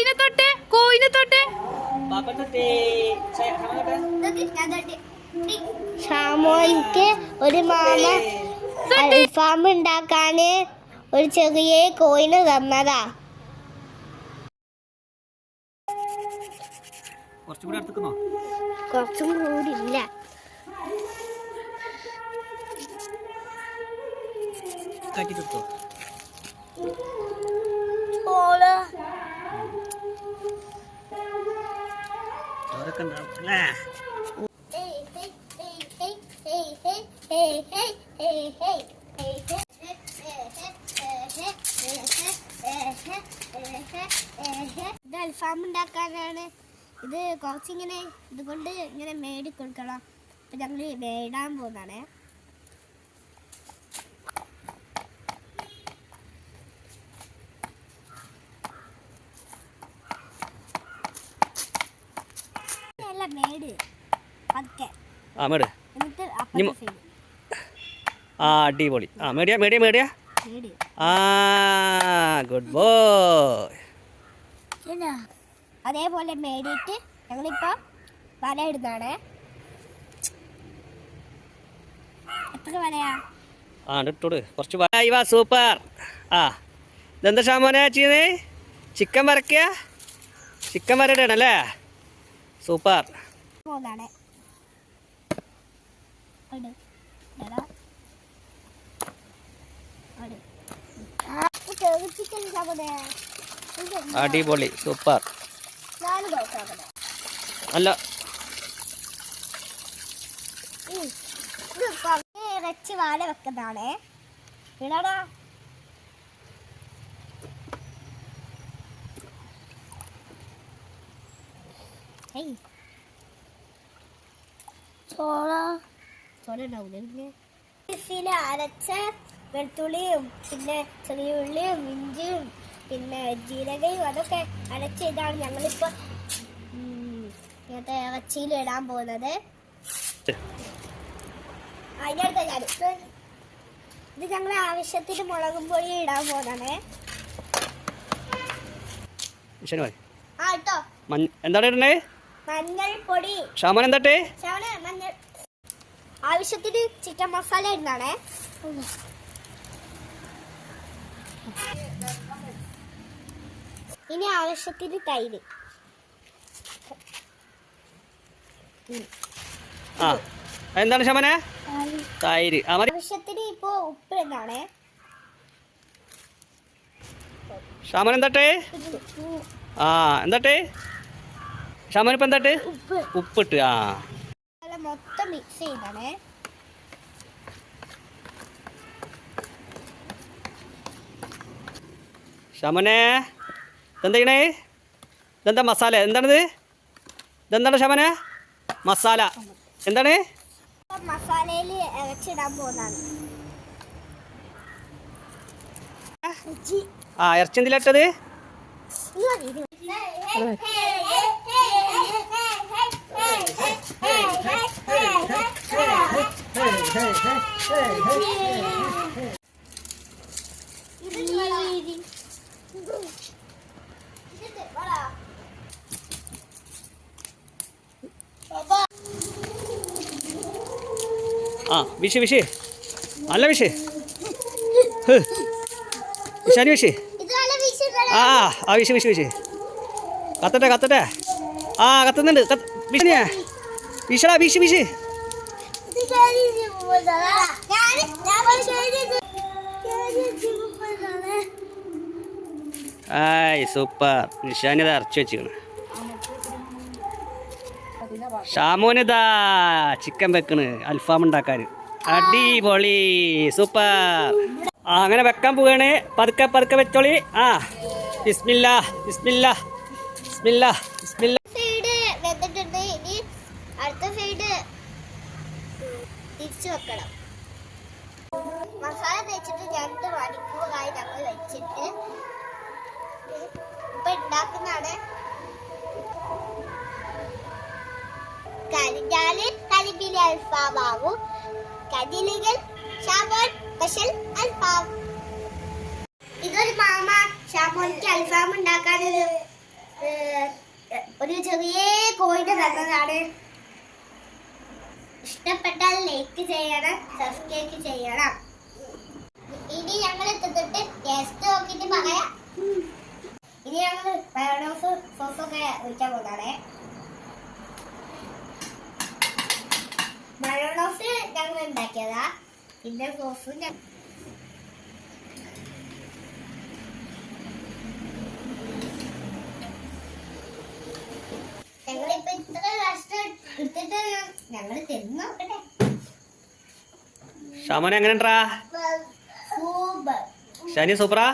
കോയിനെ തൊട്ടെ കോയിനെ തൊട്ടെ. ഷാമോനിക്ക് ഒരു മാമ അൽഫാം ഉണ്ടാക്കാന് ഒരു ചെറിയ കോയിന് തന്നതാ. കുറച്ചും കൂടി ഇല്ല. കാറ്റിട്ടെടുത്തോ ഉണ്ടാവും അല്ലേ? ഇത് അൽഫാം ഉണ്ടാക്കാനാണ്. ഇത് കുറച്ചിങ്ങനെ ഇതുകൊണ്ട് ഇങ്ങനെ മേടി കൊടുക്കണം അപ്പൊ ഞങ്ങൾ മേടാൻ പോകുന്നതാണ് മേട്. ആ മേട്. ആ അടിപൊളി. ആ മേടിയ മേടിയ മേടിയ. ആ ഗുഡ് ബോയ് അതേപോലെ മേടിയിട്ട് ഞങ്ങളിപ്പോ വല ഇടുന്നാണ് എത്ര വലയാ? ആ ഇട്ടോട്. കുറച്ച് വാ- വാ സൂപ്പർ. ആ ഇതെന്താ ഷാമോനെ ചെയ്യുന്നേ? ചിക്കൻ വരക്കുക ചിക്കൻ വരടണം അല്ലേ സൂപ്പർ. പോകുന്നതാണ്? അടിപൊളി സൂപ്പർ. അല്ല. ഇറച്ചി വാല വെക്കുന്നതാണ്. ഇടടാ. ഹേയ് ചോള ചോള ഉണ്ടാവില്ല പിന്നെ മിക്സിയിൽ അരച്ച വെളുത്തുള്ളിയും പിന്നെ ചെറിയ ഉള്ളിയും ഇഞ്ചിയും പിന്നെ ജീരകയും അതൊക്കെ അരച്ച ഇതാണ് ഞങ്ങളിപ്പോ ഇങ്ങനത്തെ ഇറച്ചിയിൽ ഇടാൻ പോകുന്നത് അതിനടുത്ത ഞാൻ ഇത് ഞങ്ങൾ ആവശ്യത്തിന് മുളകും പൊടി ഇടാൻ പോകുന്നതാണ് എന്താണ് ഇടണേ മഞ്ഞൾ പൊടി. ഷാമോൻ എന്താട്ടേ? മഞ്ഞൾ. ആവശ്യത്തിന് ചിക്കൻ മസാല ഇടുന്നാണേ ഇനി ആവശ്യത്തിന് തൈര്. ആ എന്താണ് ശമന തൈര്. ആവശ്യത്തിന് ഇപ്പോ ഉപ്പ് എന്താണ് ശമന എന്താട്ടെ? ആ എന്താട്ടേ? ഷാമൻ എന്താട്ട്? ഉപ്പ്. ഉപ്പിട്ട് ആ. മൊത്തം മിക്സ് ചെയ്താണേ. ഷമനെ ഇതെന്താ ചെയ്യണേ ഇതെന്താ മസാല? എന്താണിത്? ഇതെന്താണ് ഷമനെ? മസാല. എന്താണ്? മസാലയിൽ ഇറച്ചിടാൻ പോകുന്നതാണ്. ആ ഇറച്ചി എന്തിലിട്ടത് ഇത് മതി, ഇത് മതി. ആ വിഷ് വിഷ്. നല്ല വിഷ്. വിഷാനി വിഷ്. ആ ആ, വിഷ് വിഷ് വിഷ്. കത്തട്ടെ കത്തട്ടെ. ആ കത്തുന്നുണ്ട്. കത്ത് വിഷണിയാ വിഷടാ വിഷ് വിഷ് ഇത് കേറി പോകുന്നതാ. ഞാൻ ഞാൻ കേറി കേറി പോകുന്നതാണ്. ആയ് സൂപ്പർ. നിഷാനിത അരച്ചു വെച്ചിരിക്കണ്. ഷാമോനിതാ ചിക്കൻ വെക്കണ് അൽഫാം ഉണ്ടാക്കാൻ അടിപൊളി സൂപ്പർ. ആ അങ്ങനെ വെക്കാൻ പോവാണ്. പതുക്കെ പതുക്കെ വെച്ചോളി. ആ ബിസ്മില്ല ബിസ്മില്ല ബിസ്മില്ല ബിസ്മില്ല. തിരിച്ചു വെക്കണം. മസാല തേച്ചിട്ട് രണ്ട് മണിക്കൂറായി നമ്മൾ വെച്ചിട്ട് ഇപ്പൊ ഉണ്ടാക്കുന്നതാണ് കരിഞ്ഞാൽ കരിമീൻ അൽഫാമാവും. കരിലുകൾ അൽഫാം. ഇതൊരു മാമ ഷാമോനിക്ക് അൽഫാം ഉണ്ടാക്കാനൊരു ഒരു ചെറിയ കോഴിന്റെ തന്നതാണ്. ഇഷ്ടപ്പെട്ടാൽ ലൈക്ക് ചെയ്യണം സബ്സ്ക്രൈബ് ചെയ്യണം. ഇനി ഞങ്ങൾ എത്തിട്ട് ടേസ്റ്റ് നോക്കിയിട്ട് പറയാം. ഇനി ഞങ്ങൾ മയോണോസ് സോസൊക്കെ ഒഴിക്കാൻ പോകുന്നതാണേ മയോണോസ് ഞങ്ങൾ ഉണ്ടാക്കിയതാ. പിന്നെ സോസും ഞ- ഞങ്ങളിപ്പോ ഇത്ര കഷ്ടം തിന്നു നോക്കട്ടെ ഷാമോനെ എങ്ങനെ ഷനി സൂപ്പർ. ഷാനി സൂപ്പറാ?